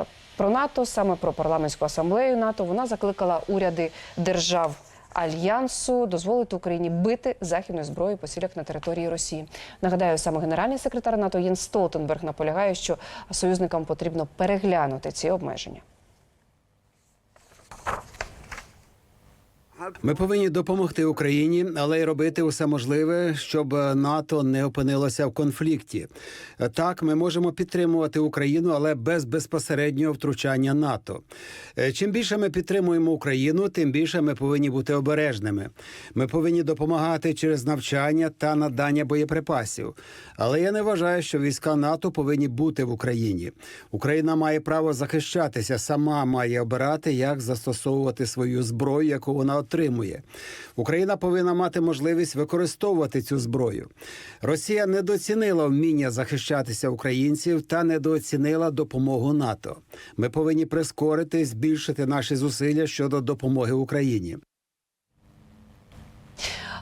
е, про НАТО, саме про парламентську асамблею НАТО. Вона закликала уряди держав. Альянсу дозволити Україні бити західною зброєю по цілях на території Росії. Нагадаю, саме генеральний секретар НАТО Єнс Столтенберг наполягає, що союзникам потрібно переглянути ці обмеження. Ми повинні допомогти Україні, але й робити усе можливе, щоб НАТО не опинилося в конфлікті. Так, ми можемо підтримувати Україну, але без безпосереднього втручання НАТО. Е, Чим більше ми підтримуємо Україну, тим більше ми повинні бути обережними. Ми повинні допомагати через навчання та надання боєприпасів. Але я не вважаю, що війська НАТО повинні бути в Україні. Україна має право захищатися, сама має обирати, як застосовувати свою зброю, яку вона отримує. Україна повинна мати можливість використовувати цю зброю. Росія недоцінила вміння захищатися українців та недооцінила допомогу НАТО. Ми повинні прискорити, збільшити наші зусилля щодо допомоги Україні.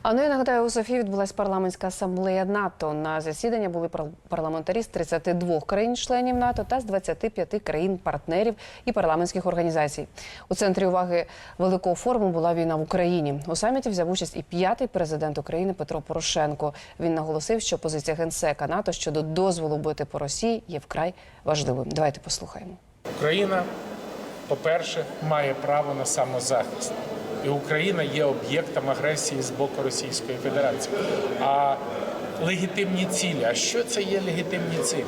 А ну я нагадаю, у Софії відбулася парламентська асамблея НАТО. На засідання були пар- парламентарі з 32 країн-членів НАТО та з 25 країн-партнерів і парламентських організацій. У центрі уваги великого форуму була війна в Україні. У саміті взяв участь і п'ятий президент України Петро Порошенко. Він наголосив, що позиція генсека НАТО щодо дозволу бити по Росії є вкрай важливою. Давайте послухаємо. Україна, по-перше, має право на самозахист. І Україна є об'єктом агресії з боку Російської Федерації. А легітимні цілі. А що це є легітимні цілі?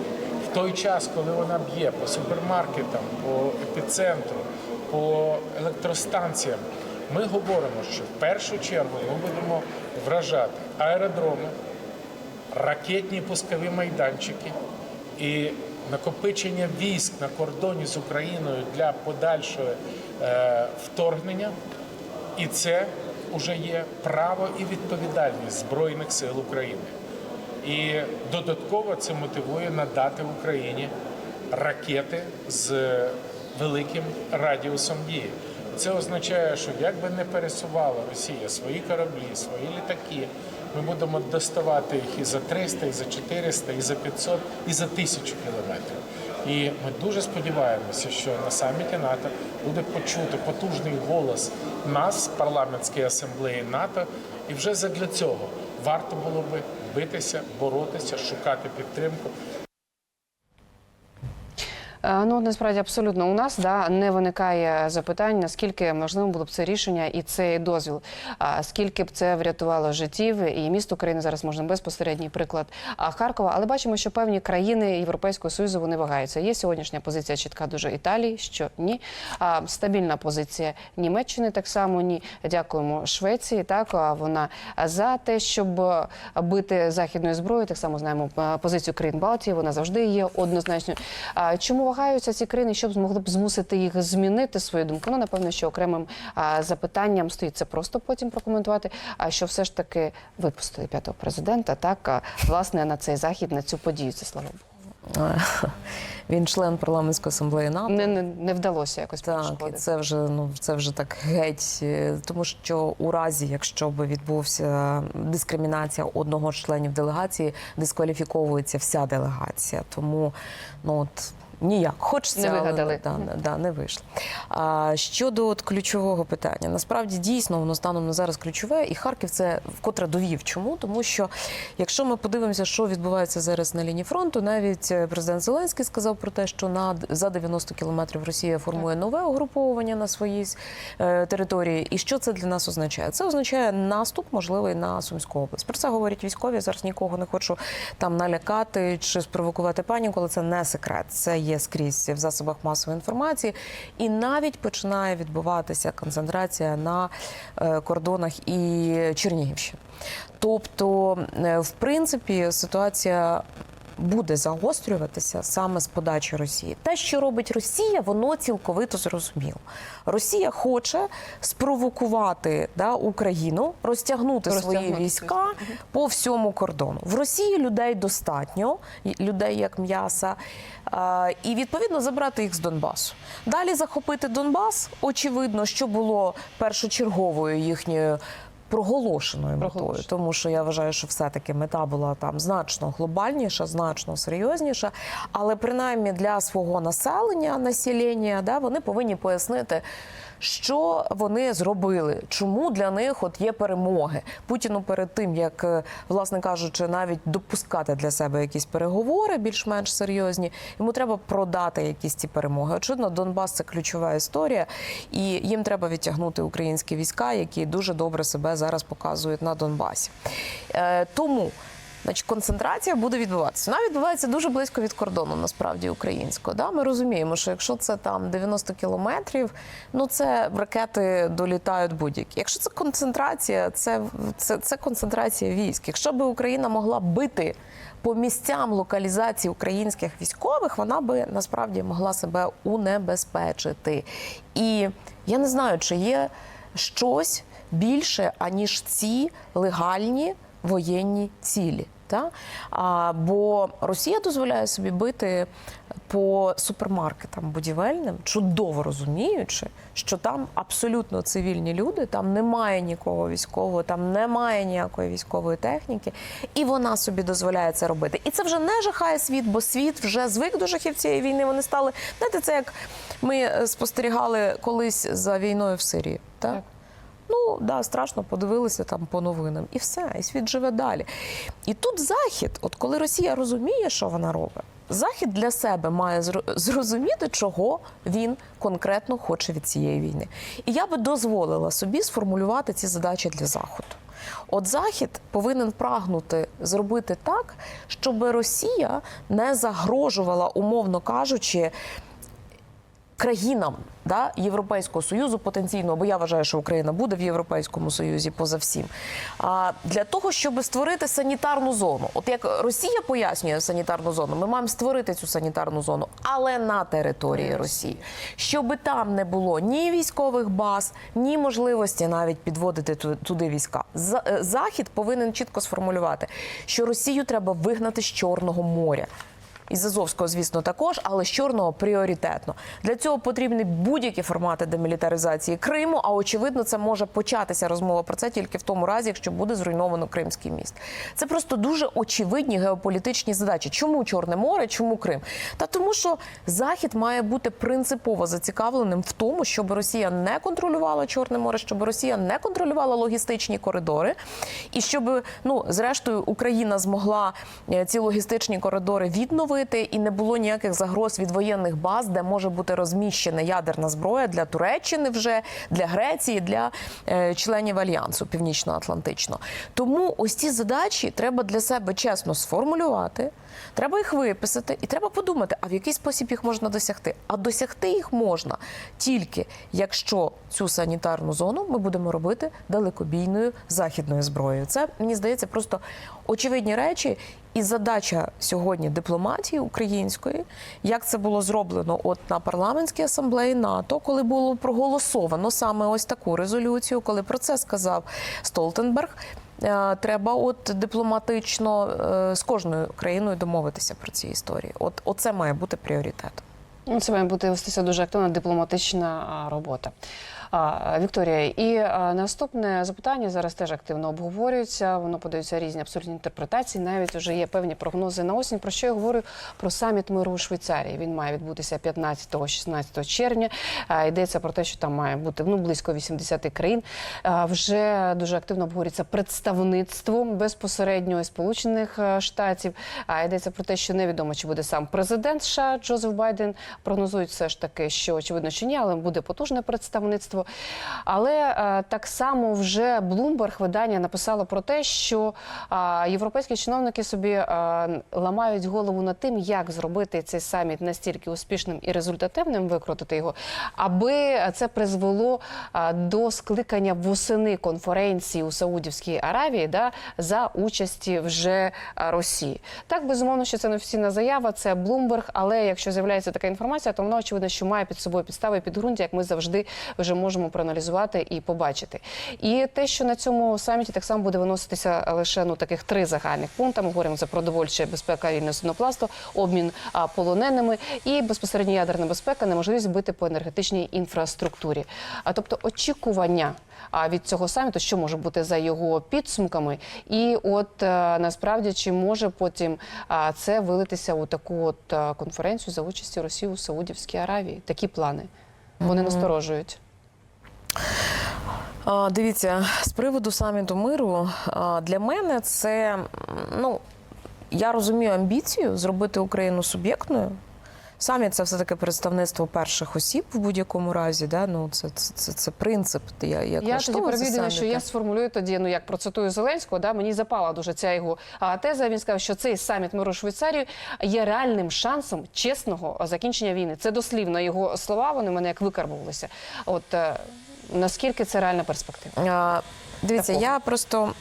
В той час, коли вона б'є по супермаркетам, по епіцентру, по електростанціям, ми говоримо, що в першу чергу ми будемо вражати аеродроми, ракетні пускові майданчики і накопичення військ на кордоні з Україною для подальшого е, вторгнення. І це вже є право і відповідальність Збройних сил України. І додатково це мотивує надати Україні ракети з великим радіусом дії. Це означає, що як би не пересувала Росія свої кораблі, свої літаки, ми будемо доставати їх і за 300, і за 400, і за 500, і за 1000 кілометрів. І ми дуже сподіваємося, що на саміті НАТО буде почути потужний голос нас, парламентської асамблеї НАТО, і вже задля цього варто було би битися, боротися, шукати підтримку. Е, Ну, насправді абсолютно у нас да не виникає запитань, наскільки можливим було б це рішення і цей дозвіл. А скільки б це врятувало життів і міст України зараз можна безпосередній приклад Харкова. Але бачимо, що певні країни Європейського союзу вони вагаються. Є сьогоднішня позиція чітка дуже Італії, що ні. А стабільна позиція Німеччини так само ні. Дякуємо Швеції. Так а вона за те, щоб бити західною зброєю. Так само знаємо е, позицію країн Балтії. Вона завжди є однозначною. А чому вагаються ці країни, щоб змогли б змусити їх змінити свою думку? Ну напевно, що окремим а, запитанням стоїть це просто потім прокоментувати. А що все ж таки випустили п'ятого президента, так а, власне на цей захід, на цю подію. Це слава Богу. Він член парламентської асамблеї НАТО. Не, не, не вдалося якось Так, і це вже ну це вже так геть, е, тому що у разі, якщо би відбувся дискримінація одного з членів делегації, дискваліфіковується вся делегація. Тому ну от. Ніяк, хочеться, Не але, вигадали. да, да, да, не вийшло. А щодо от ключового питання, насправді дійсно воно станом на зараз ключове, і Харків це вкотре довів. Чому? Тому що якщо ми подивимося, що відбувається зараз на лінії фронту, навіть е, президент Зеленський сказав про те, що на за 90 кілометрів Росія формує нове угруповування на своїй е, території. І що це для нас означає? Це означає наступ, можливий на Сумську область. Про це говорять військові. Я Зараз нікого не хочу там налякати чи спровокувати паніку, але це не секрет. Це є скрізь в засобах масової інформації, і навіть починає відбуватися концентрація на е, кордонах і Чернігівщини. Тобто, е, в принципі, ситуація. Буде загострюватися саме з подачі Росії. Те, що робить Росія, воно цілковито зрозуміло. Росія хоче спровокувати да, Україну, розтягнути свої Розтягнути війська по всьому кордону. В Росії людей достатньо, людей як м'яса, і відповідно забрати їх з Донбасу. Далі захопити Донбас. Очевидно, що було першочерговою їхньою проголошеною метою, тому що я вважаю, що все-таки мета була там значно глобальніша, значно серйозніша. Але принаймні для свого населення, населення, да, вони повинні пояснити. Що вони зробили? Чому для них от є перемоги? Путіну перед тим, як е, власне кажучи, навіть допускати для себе якісь переговори більш-менш серйозні, йому треба продати якісь ці перемоги. Очевидно, Донбас це ключова історія, і їм треба відтягнути українські війська, які дуже добре себе зараз показують на Донбасі. Е, тому. Значить, концентрація буде відбуватися. Вона відбувається дуже близько від кордону, насправді українського. Да? Ми розуміємо, що якщо це там 90 кілометрів, ну це ракети долітають будь-які. Якщо це концентрація, це, це, це концентрація військ. Якщо би Україна могла бити по місцям локалізації українських військових, вона би насправді могла себе унебезпечити. І я не знаю, чи є щось більше, аніж ці легальні воєнні цілі. Та? А, бо Росія дозволяє собі бити по супермаркетам будівельним, чудово розуміючи, що там абсолютно цивільні люди, там немає нікого військового, там немає ніякої військової техніки, і вона собі дозволяє це робити. І це вже не жахає світ, бо світ вже звик до жахів цієї війни. Вони стали знаєте, це як ми е, спостерігали колись за війною в Сирії. Так? Так. Ну да, страшно, подивилися там по новинам, і все, і світ живе далі. І тут захід, от коли Росія розуміє, що вона робить, захід для себе має зро- зрозуміти, чого він конкретно хоче від цієї війни. І я би дозволила собі сформулювати ці задачі для заходу. От захід повинен прагнути зробити так, щоб Росія не загрожувала, умовно кажучи, країнам да, Європейського союзу потенційно, бо я вважаю, що Україна буде в Європейському Союзі поза всім. А для того, щоб створити санітарну зону, от як Росія пояснює санітарну зону, ми маємо створити цю санітарну зону, але на території Росії, щоб там не було ні військових баз, ні можливості навіть підводити ту- туди війська. Е, Захід повинен чітко сформулювати, що Росію треба вигнати з Чорного моря. Із Азовського, звісно, також, але з чорного пріоритетно. Для цього потрібні будь-які формати демілітаризації Криму. А очевидно, це може початися розмова про це тільки в тому разі, якщо буде зруйновано Кримський міст. Це просто дуже очевидні геополітичні задачі. Чому Чорне море? Чому Крим? Та тому, що Захід має бути принципово зацікавленим в тому, щоб Росія не контролювала Чорне море, щоб Росія не контролювала логістичні коридори, і щоб ну зрештою Україна змогла е, ці логістичні коридори відновити, і не було ніяких загроз від воєнних баз, де може бути розміщена ядерна зброя для Туреччини, вже для Греції, для е, членів альянсу північно-атлантичного. Тому ось ці задачі треба для себе чесно сформулювати. Треба їх виписати, і треба подумати, а в який спосіб їх можна досягти. А досягти їх можна тільки якщо цю санітарну зону ми будемо робити далекобійною західною зброєю. Це мені здається просто очевидні речі. І задача сьогодні дипломатії української, як це було зроблено от на парламентській асамблеї НАТО, коли було проголосовано саме ось таку резолюцію, коли про це сказав Столтенберг. Е, Треба от дипломатично е, з кожною країною домовитися про ці історії. От оце має бути пріоритетом. Ну, Це має бути вестися дуже активна дипломатична робота. Вікторія, і наступне запитання зараз теж активно обговорюється. Воно подаються різні абсурдні інтерпретації. Навіть вже є певні прогнози на осінь. Про що я говорю про саміт миру у Швейцарії? Він має відбутися 15-16 червня. Йдеться про те, що там має бути ну близько 80 країн. Вже дуже активно обговорюється представництво безпосередньо Сполучених е, Штатів. А йдеться про те, що невідомо, чи буде сам президент США Джозеф Байден. Прогнозують все ж таки, що очевидно, що ні, але буде потужне представництво. Але е, так само вже Bloomberg видання написало про те, що європейські чиновники собі е, ламають голову над тим, як зробити цей саміт настільки успішним і результативним, викрутити його, аби це призвело до скликання восени конференції у Саудівській Аравії да, за участі вже Росії. Так, безумовно, що це не офіційна заява, це Bloomberg, але якщо з'являється така інформація, то вона очевидно, що має під собою підстави і підґрунтя, як ми завжди вже можемо. Можемо проаналізувати і побачити. І те, що на цьому саміті так само буде виноситися лише ну таких три загальних пункти. Ми говоримо за продовольче безпека вільне суднопласту, обмін полоненими і безпосередньо ядерна безпека, неможливість бити по енергетичній інфраструктурі. А тобто очікування. А від цього саміту, що може бути за його підсумками, і от е, насправді чи може потім це вилитися у таку от е, конференцію за участі Росії у Саудівській Аравії? Такі плани вони насторожують. Дивіться, з приводу саміту миру для мене це ну я розумію амбіцію зробити Україну суб'єктною. Саміт це все таки представництво перших осіб в будь-якому разі. Да? Ну це, це, це, це принцип. Я, як Я тоді влаштовується що я сформулюю тоді, ну як процитую Зеленського, да мені запала дуже ця його теза. Він сказав, що цей саміт миру Швейцарії є реальним шансом чесного закінчення війни. Це дослівно його слова. Вони в мене як викарбувалися. От е, наскільки це реальна перспектива? Дивіться, Такого. я просто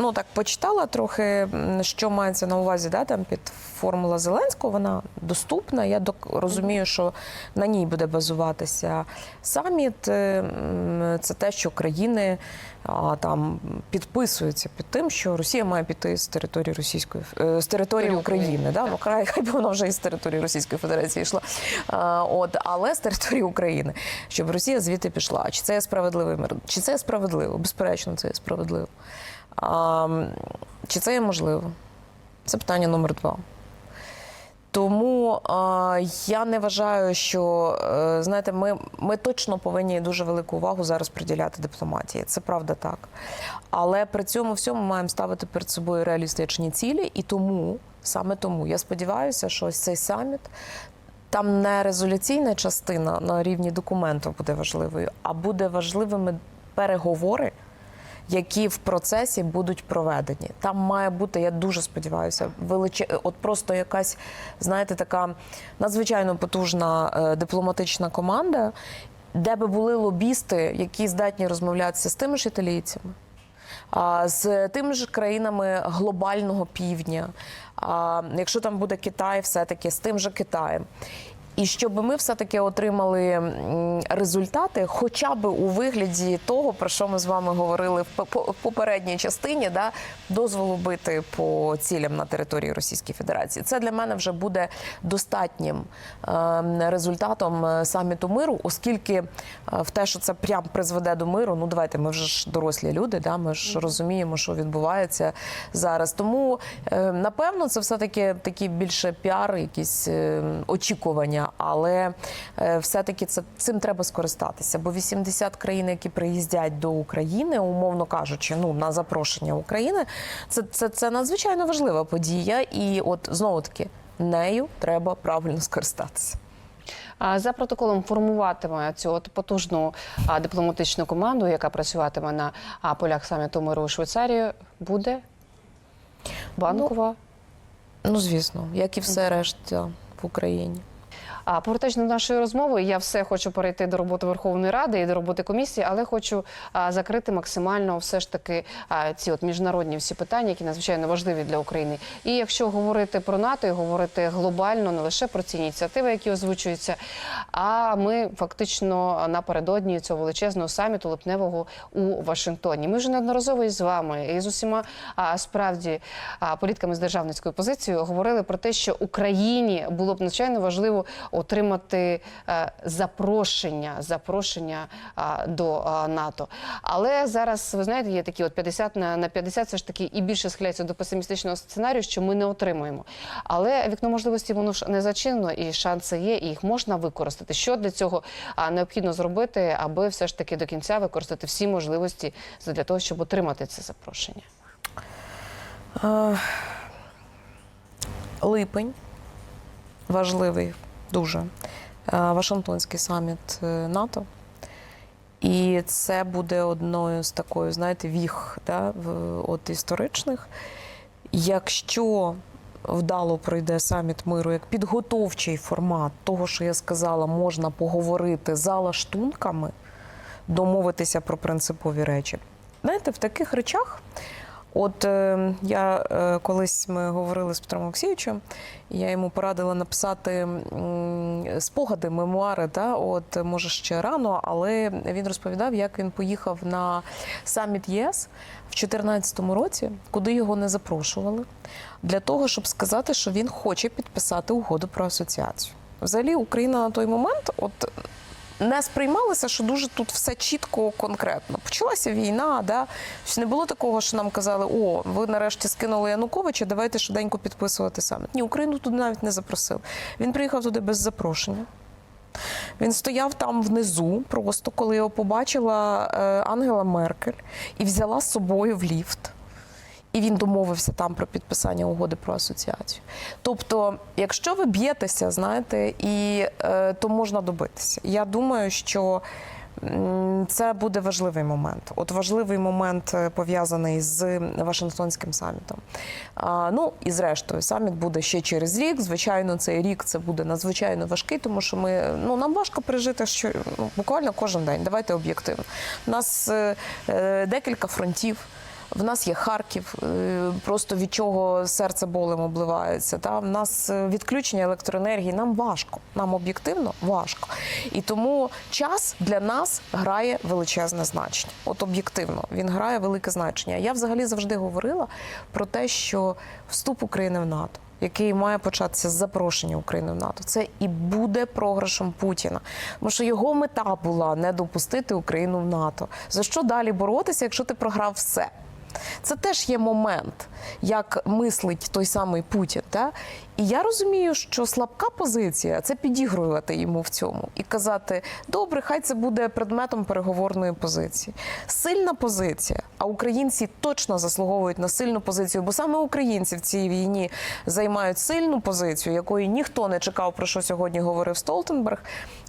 ну так почитала трохи, що мається на увазі, да, там під формула Зеленського. Вона доступна. Я док розумію, що на ній буде базуватися саміт. Е, Це те, що країни там підписуються під тим, що Росія має піти з території Російської е, з території Території України. України, Да? Ну, край, хай би вона вже із території Російської Федерації йшла. От, але з території України, щоб Росія звідти пішла. Чи це є справедливий мир? Чи це є справедливо? Безперечно, це є справедливо. А, чи це є можливо? Це питання номер два. Тому а, я не вважаю, що е, знаєте, ми, ми точно повинні дуже велику увагу зараз приділяти дипломатії. Це правда так. Але при цьому всьому маємо ставити перед собою реалістичні цілі, і тому саме тому я сподіваюся, що ось цей саміт. Там не резолюційна частина на рівні документу буде важливою, а буде важливими переговори, які в процесі будуть проведені. Там має бути, я дуже сподіваюся, величе... от просто якась, знаєте, така надзвичайно потужна е, дипломатична команда, де би були лобісти, які здатні розмовлятися з тими ж італійцями. З тими ж країнами глобального півдня, якщо там буде Китай, все-таки з тим же Китаєм. І щоб ми все-таки отримали результати, хоча б у вигляді того, про що ми з вами говорили в по- по- попередній частині, да, дозволу бити по цілям на території Російської Федерації. Це для мене вже буде достатнім ем, результатом е, саміту миру, оскільки е, в те, що це прям призведе до миру, ну давайте ми вже ж дорослі люди, да, ми ж розуміємо, що відбувається зараз. Тому е, напевно це все таки такі більше піар, якісь е, але е, все-таки це цим треба скористатися. Бо 80 країн, які приїздять до України, умовно кажучи, ну на запрошення України, це, це, це надзвичайно важлива подія, і от знову таки нею треба правильно скористатися. За протоколом формуватиме цю от потужну дипломатичну команду, яка працюватиме на полях саміту миру у Швейцарії, буде банкова. Ну звісно, як і все решта в Україні. А повертаючись до нашої розмови, я все хочу перейти до роботи Верховної Ради і до роботи комісії, але хочу а, закрити максимально все ж таки а, ці от міжнародні всі питання, які надзвичайно важливі для України. І якщо говорити про НАТО і говорити глобально, не лише про ці ініціативи, які озвучуються, а ми фактично напередодні цього величезного саміту липневого у Вашингтоні. Ми вже неодноразово із вами і з усіма а, справді а, політиками з державницькою позицією говорили про те, що Україні було б надзвичайно важливо отримати е, запрошення, запрошення до НАТО. Але зараз ви знаєте, є такі от 50 на, на 50, все ж таки і більше схиляється до песимістичного сценарію, що ми не отримаємо. Але вікно можливості воно ж не зачинено, і шанси є, і їх можна використати. Що для цього необхідно зробити, аби все ж таки до кінця використати всі можливості для того, щоб отримати це запрошення. Е, Липень важливий дуже. Е, Вашингтонський саміт е, НАТО. І це буде одною з такою, знаєте, віх да, от історичних. Якщо вдало пройде саміт миру як підготовчий формат того, що я сказала, можна поговорити за лаштунками, домовитися про принципові речі. Знаєте, в таких речах От е, я е, колись ми говорили з Петром Олексійовичем, і я йому порадила написати спогади, мемуари. Та, от може ще рано, але він розповідав, як він поїхав на саміт ЄС в 2014 році, куди його не запрошували, для того, щоб сказати, що він хоче підписати угоду про асоціацію. Взагалі, Україна на той момент, от не сприймалося, що дуже тут все чітко, конкретно. Почалася війна, да? Тобто не було такого, що нам казали, о, ви нарешті скинули Януковича, давайте швиденько підписувати саміт. Ні, Україну туди навіть не запросив. Він приїхав туди без запрошення. Він стояв там внизу, просто коли його побачила е, Ангела Меркель і взяла з собою в ліфт. І він домовився там про підписання угоди про асоціацію. Тобто, якщо ви б'єтеся, знаєте, і е, то можна добитися. Я думаю, що це буде важливий момент. От важливий момент е, пов'язаний з Вашингтонським самітом. А, ну і зрештою, саміт буде ще через рік. Звичайно, цей рік це буде надзвичайно важкий, тому що ми ну нам важко пережити що ну, буквально кожен день. Давайте об'єктивно. У нас е, е, декілька фронтів. В нас є Харків, е, просто від чого серце болем обливається. Та в нас е, відключення електроенергії. Нам важко, нам об'єктивно важко. І тому час для нас грає величезне значення. От об'єктивно він грає велике значення. Я взагалі завжди говорила про те, що вступ України в НАТО. Який має початися з запрошення України в НАТО, це і буде програшем Путіна. Тому що його мета була не допустити Україну в НАТО. За що далі боротися, якщо ти програв все? Це теж є момент, як мислить той самий Путін. Та? І я розумію, що слабка позиція це підігрувати йому в цьому і казати: добре, хай це буде предметом переговорної позиції. Сильна позиція, а українці точно заслуговують на сильну позицію, бо саме українці в цій війні займають сильну позицію, якої ніхто не чекав, про що сьогодні говорив Столтенберг.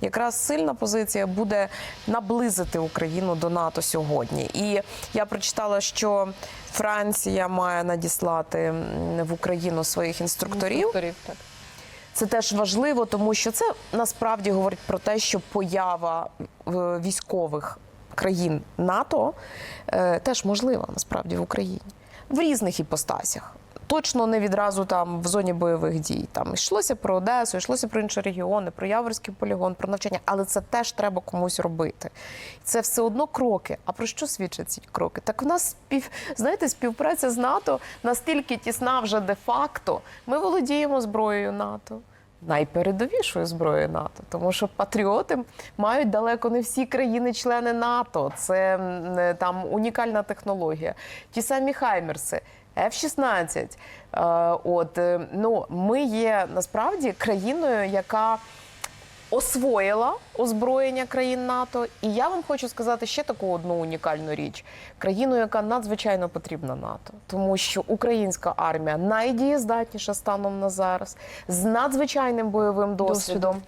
Якраз сильна позиція буде наблизити Україну до НАТО сьогодні. І я прочитала, що Франція має надіслати в Україну своїх інструкторів. Інструкторів, так. Це теж важливо, тому що це насправді говорить про те, що поява е, військових країн НАТО е, теж можлива насправді в Україні в різних іпостасях. Точно не відразу там в зоні бойових дій. Там йшлося про Одесу, йшлося про інші регіони, про Яворський полігон, про навчання, але це теж треба комусь робити. Це все одно кроки. А про що свідчать ці кроки? Так в нас спів, знаєте, співпраця з НАТО настільки тісна вже де-факто. Ми володіємо зброєю НАТО. Найпередовішою зброєю НАТО, тому що патріоти мають далеко не всі країни-члени НАТО. Це е, там унікальна технологія. Ті самі Хаймерси, F-16. Е, От е, ну ми є насправді країною, яка освоїла озброєння країн НАТО. І я вам хочу сказати ще таку одну унікальну річ: країну, яка надзвичайно потрібна НАТО, тому що українська армія найдієздатніша станом на зараз з надзвичайним бойовим досвідом.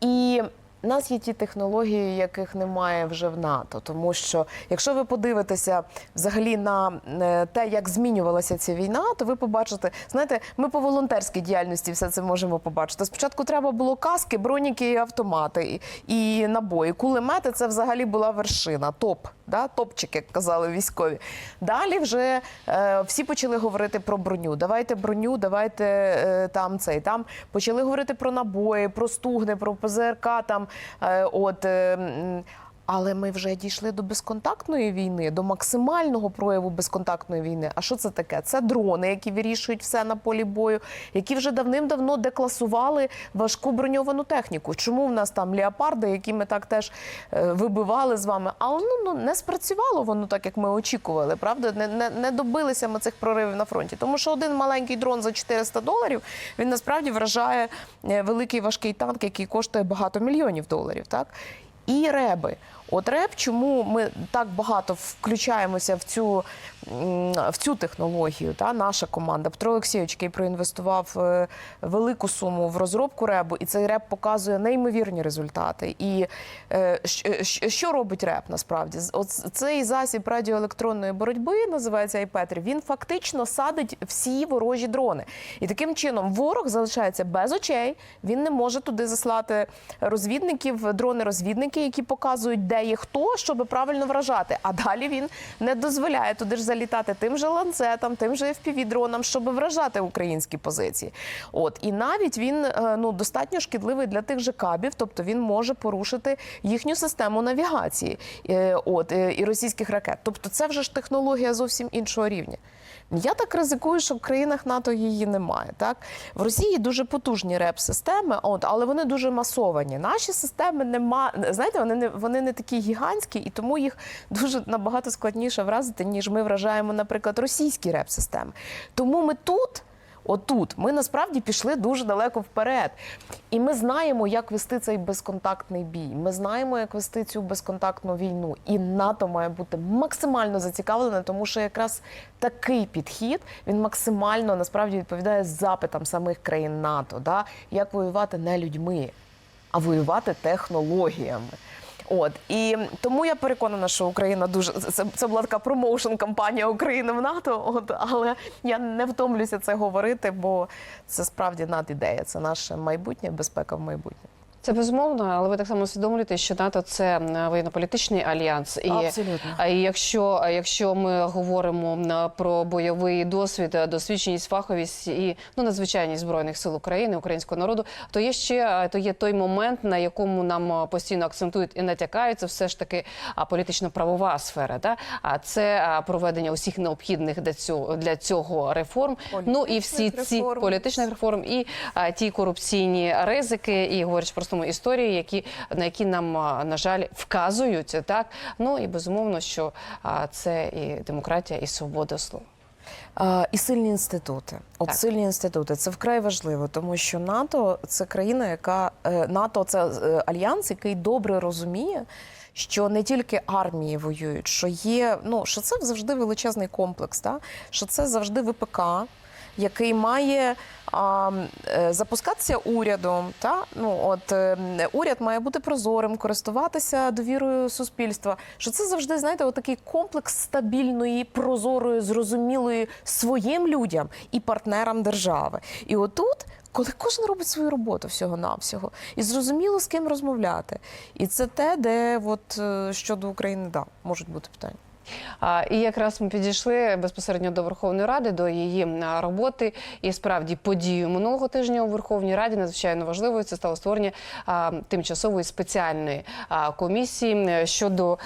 І нас є ті технології, яких немає вже в НАТО. Тому що, якщо ви подивитеся взагалі на е, те, як змінювалася ця війна, то ви побачите, знаєте, ми по волонтерській діяльності все це можемо побачити. Спочатку треба було каски, броніки і автомати, і, набої. Кулемети це взагалі була вершина, топ, да? топчик, як казали військові. Далі вже е, всі почали говорити про броню. Давайте броню, давайте е, там цей. Там почали говорити про набої, про стугни, про ПЗРК. Там от. Але ми вже дійшли до безконтактної війни, до максимального прояву безконтактної війни. А що це таке? Це дрони, які вирішують все на полі бою, які вже давним-давно декласували важку броньовану техніку. Чому в нас там леопарди, які ми так теж е, вибивали з вами? Але ну, ну не спрацювало воно так, як ми очікували. Правда, не, не, не добилися ми цих проривів на фронті. Тому що один маленький дрон за 400 доларів він насправді вражає е, великий важкий танк, який коштує багато мільйонів доларів. Так і реби. От реб, чому ми так багато включаємося в цю, в цю технологію? Та наша команда Петро Олексійович, який проінвестував е, велику суму в розробку ребу, і цей реб показує неймовірні результати. І е, щ- що робить реб насправді? От цей засіб радіоелектронної боротьби називається iPetri, Він фактично садить всі ворожі дрони. І таким чином ворог залишається без очей. Він не може туди заслати розвідників, дрони-розвідники, які показують, де є хто, щоб правильно вражати. А далі він не дозволяє туди ж залізти літати тим же ланцетом, тим же FPV-дроном, щоб вражати українські позиції. От і навіть він е, ну достатньо шкідливий для тих же кабів, тобто він може порушити їхню систему навігації е, от е, і російських ракет. Тобто, це вже ж технологія зовсім іншого рівня. Я так ризикую, що в країнах НАТО її немає. Так в Росії дуже потужні реп-системи, от але вони дуже масовані. Наші системи нема. Знаєте, вони не вони не такі гігантські, і тому їх дуже набагато складніше вразити, ніж ми вражаємо, наприклад, російські реп-системи. Тому ми тут. Отут ми насправді пішли дуже далеко вперед, і ми знаємо, як вести цей безконтактний бій. Ми знаємо, як вести цю безконтактну війну. І НАТО має бути максимально зацікавлене, тому що якраз такий підхід він максимально насправді відповідає запитам самих країн НАТО. Да? Як воювати не людьми, а воювати технологіями. От і тому я переконана, що Україна дуже це, це була така промоушен кампанія України в НАТО. От але я не втомлюся це говорити, бо це справді надідея. Це наше майбутнє, безпека в майбутнє. Це безумовно, але ви так само усвідомлюєте, що НАТО це воєнно-політичний альянс, і Абсолютно. і якщо, якщо ми говоримо про бойовий досвід, досвідченість, фаховість і ну надзвичайність збройних сил України, українського народу, то є ще то є той момент, на якому нам постійно акцентують і натякають, це все ж таки політично-правова сфера. Да? А це проведення усіх необхідних для цього для цього реформ. ну і всі Політичних ці реформ. політичних реформ і а, ті корупційні ризики, і говорять простому історії, які на які нам на жаль вказують так. Ну і безумовно, що це і демократія, і свобода слова. І сильні інститути. От Так. сильні інститути це вкрай важливо, тому що НАТО це країна, яка е, НАТО це е, альянс, який добре розуміє. Що не тільки армії воюють, що є, ну що це завжди величезний комплекс, та? що це завжди ВПК, який має а, е, запускатися урядом. Та? Ну, от, е, уряд має бути прозорим, користуватися довірою суспільства. Що це завжди, знаєте, отакий комплекс стабільної, прозорої, зрозумілої своїм людям і партнерам держави. І отут. Коли кожен робить свою роботу всього-навсього, і зрозуміло з ким розмовляти. І це те, де от, е, щодо України да, можуть бути питання. І якраз ми підійшли безпосередньо до Верховної Ради, до її роботи. І справді подію минулого тижня у Верховній Раді надзвичайно важливою це стало створення тимчасової спеціальної комісії щодо,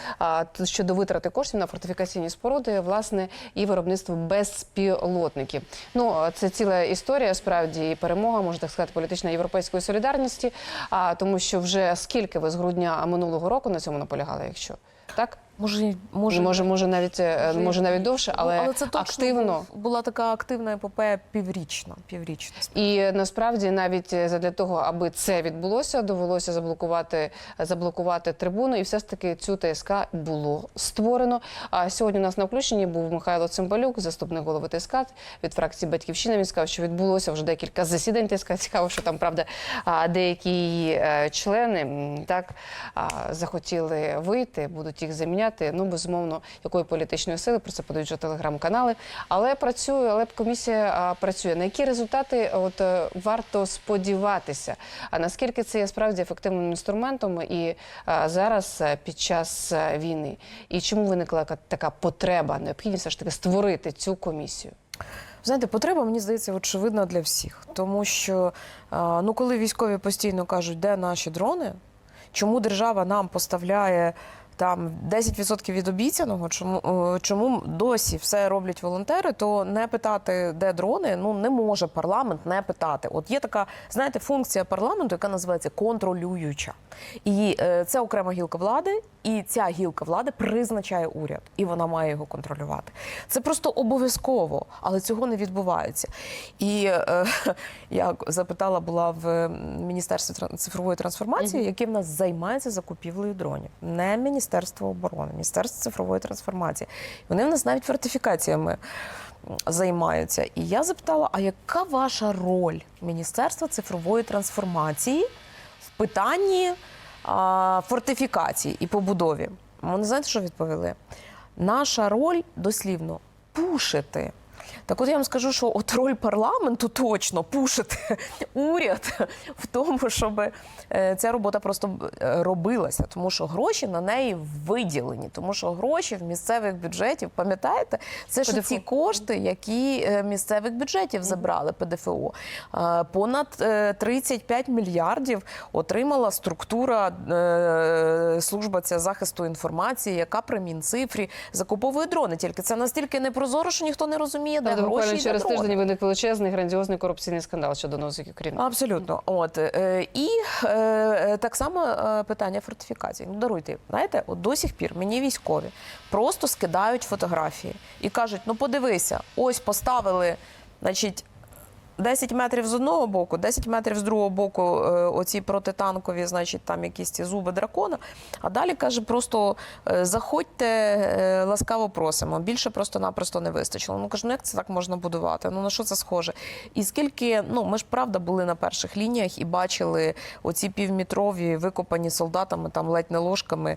щодо витрати коштів на фортифікаційні споруди, власне, і виробництво безпілотників. Ну це ціла історія, справді і перемога, можна так сказати, політичної європейської солідарності. А тому, що вже скільки ви з грудня минулого року на цьому наполягали, якщо так. Може, може, Може, може навіть е, Може, може навіть довше, але, ну, але це точно активно. була така активна епопея піврічна. піврічна. І насправді навіть для того, аби це відбулося, довелося заблокувати заблокувати трибуну, і все ж таки цю ТСК було створено. А сьогодні у нас на включенні був Михайло Цимбалюк, заступник голови ТСК від фракції Батьківщина. Він сказав, що відбулося вже декілька засідань ТСК. Цікаво, що там правда деякі її е, члени так захотіли вийти, будуть їх заміняти. Ну безумовно, якої політичної сили про це подають вже телеграм-канали. Але працює, але комісія працює. На які результати от е, варто сподіватися? А наскільки це є справді ефективним інструментом і а, зараз е, під час е, війни? І чому виникла така потреба, необхідність все ж таки створити цю комісію? Знаєте, потреба, мені здається, очевидна для всіх. Тому що ну, коли військові постійно кажуть, де наші дрони, чому держава нам поставляє там 10% від обіцяного, чому, е, чому досі все роблять волонтери, то не питати, де дрони, ну не може парламент не питати. От є така, знаєте, функція парламенту, яка називається контролююча. І е, це окрема гілка влади, і ця гілка влади призначає уряд, і вона має його контролювати. Це просто обов'язково, але цього не відбувається. І е, я запитала була в Міністерстві цифрової трансформації, яке в нас займається закупівлею дронів, не Міністерство оборони, Міністерство цифрової трансформації. Вони в нас навіть фортифікаціями займаються. І я запитала: а яка ваша роль Міністерства цифрової трансформації в питанні фортифікації і побудові? Вони знаєте, що відповіли? Наша роль дослівно пушити. Так от я вам скажу, що от роль парламенту точно пушити уряд в тому, щоб е, ця робота просто е, робилася, тому що гроші на неї виділені, тому що гроші в місцевих бюджетів, пам'ятаєте, це ж ці кошти, які е, місцевих бюджетів забрали ПДФО. Понад е, 35 мільярдів отримала структура служба ця захисту інформації, яка при Мінцифрі закуповує дрони. Тільки це настільки непрозоро, що ніхто не розуміє, де Буквально через дрони. тиждень виник величезний грандіозний корупційний скандал щодо НОЗК України. Абсолютно, от е, і е, так само е, питання фортифікації. Ну даруйте, знаєте, от до сих пір мені військові просто скидають фотографії і кажуть: ну подивися, ось поставили, значить. 10 метрів з одного боку, 10 метрів з другого боку, е, оці протитанкові, значить, там якісь ці зуби дракона. А далі каже, просто е, заходьте, е, ласкаво просимо. Більше просто-напросто не вистачило. Ну кажу, ну як це так можна будувати? Ну на що це схоже? І скільки, ну ми ж правда були на перших лініях і бачили оці півметрові викопані солдатами, там ледь не ложками,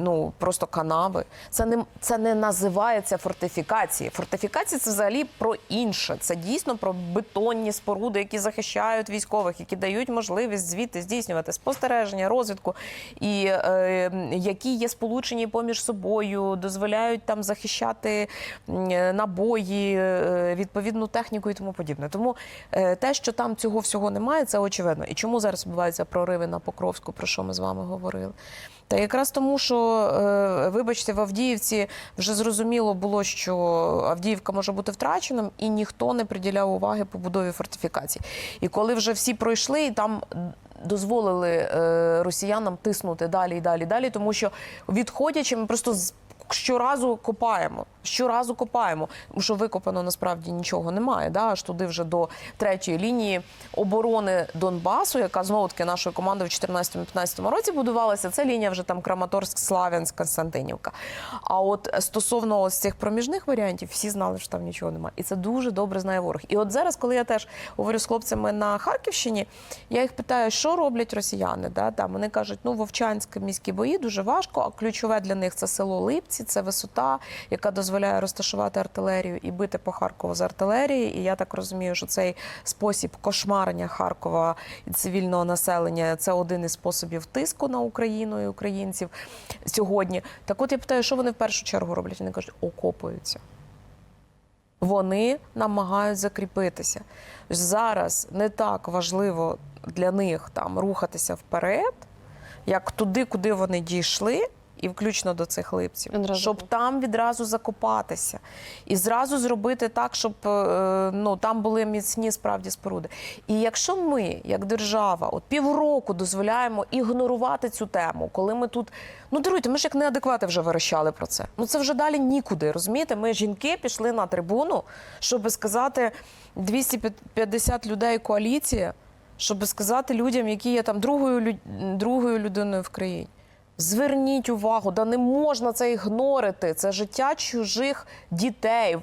ну просто канави. Це не це не називається фортифікації. Фортифікації це взагалі про інше. Це дійсно про бетонні споруди, які захищають військових, які дають можливість звідти здійснювати спостереження, розвідку, і е, які є сполучені поміж собою, дозволяють там захищати е, набої, е, відповідну техніку і тому подібне. Тому е, те, що там цього всього немає, це очевидно. І чому зараз відбуваються прориви на Покровську, про що ми з вами говорили? Та якраз тому, що, е, вибачте, в Авдіївці вже зрозуміло було, що Авдіївка може бути втраченим, і ніхто не приділяв уваги побудові фортифікацій. І коли вже всі пройшли, і там дозволили е, росіянам тиснути далі і далі, далі, тому що відходячи, ми просто щоразу копаємо. Щоразу копаємо, тому що викопано насправді нічого немає. Да? Аж туди вже до третьої лінії оборони Донбасу, яка знову таки нашою командою в 2014-2015 році будувалася. Це лінія вже там Краматорськ, Славянськ, Константинівка. А от стосовно ось цих проміжних варіантів, всі знали, що там нічого немає. І це дуже добре знає ворог. І от зараз, коли я теж говорю з хлопцями на Харківщині, я їх питаю, що роблять росіяни. Да? Там вони кажуть, ну Вовчанськ міські бої дуже важко, а ключове для них це село Липці, це висота, яка дозволяє розташувати артилерію і бити по Харкову з артилерії. І я так розумію, що цей спосіб кошмарення Харкова і цивільного населення це один із способів тиску на Україну і українців сьогодні. Так от я питаю, що вони в першу чергу роблять? Вони кажуть, окопуються. Вони намагають закріпитися. Зараз не так важливо для них там рухатися вперед, як туди, куди вони дійшли, і включно до цих липців, Одразу. щоб там відразу закопатися і зразу зробити так, щоб е, ну там були міцні справді споруди. І якщо ми, як держава, от півроку дозволяємо ігнорувати цю тему, коли ми тут ну даруйте, ми ж як неадеквати вже верещали про це. Ну це вже далі нікуди. Розумієте? Ми жінки пішли на трибуну, щоб сказати 250 людей коаліція, щоб сказати людям, які є там другою другою людиною в країні. Зверніть увагу, да не можна це ігнорити. Це життя чужих дітей,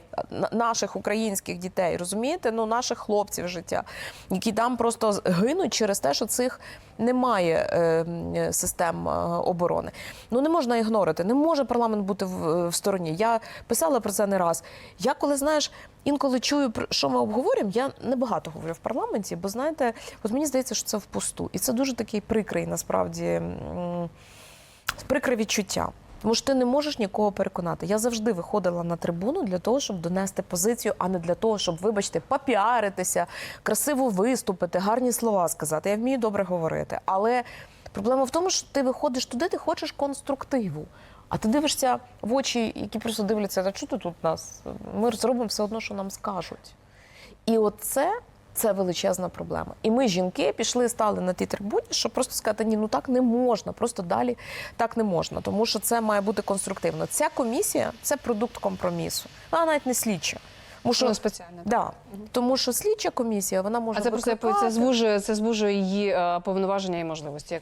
наших українських дітей, розумієте? Ну, наших хлопців життя, які там просто гинуть через те, що цих немає е, систем е, оборони. Ну не можна ігнорити, не може парламент бути в, в стороні. Я писала про це не раз. Я коли знаєш, інколи чую, що ми обговорюємо, я небагато говорю в парламенті, бо знаєте, от мені здається, що це впусту. І це дуже такий прикрий, насправді. Прикре відчуття. Тому що ти не можеш нікого переконати. Я завжди виходила на трибуну для того, щоб донести позицію, а не для того, щоб, вибачте, попіаритися, красиво виступити, гарні слова сказати. Я вмію добре говорити. Але проблема в тому, що ти виходиш туди, ти хочеш конструктиву. А ти дивишся в очі, які просто дивляться, та чого ти тут нас? Ми зробимо все одно, що нам скажуть. І оце це величезна проблема. І ми, жінки, пішли, стали на тій трибуні, щоб просто сказати, ні, ну так не можна, просто далі так не можна, тому що це має бути конструктивно. Ця комісія це продукт компромісу. Вона навіть не слідча. Тому що, Воно спеціально. так? да, тому що слідча комісія вона може А це просто викликати. це звужує, це звужує її е, повноваження і можливості. Якщо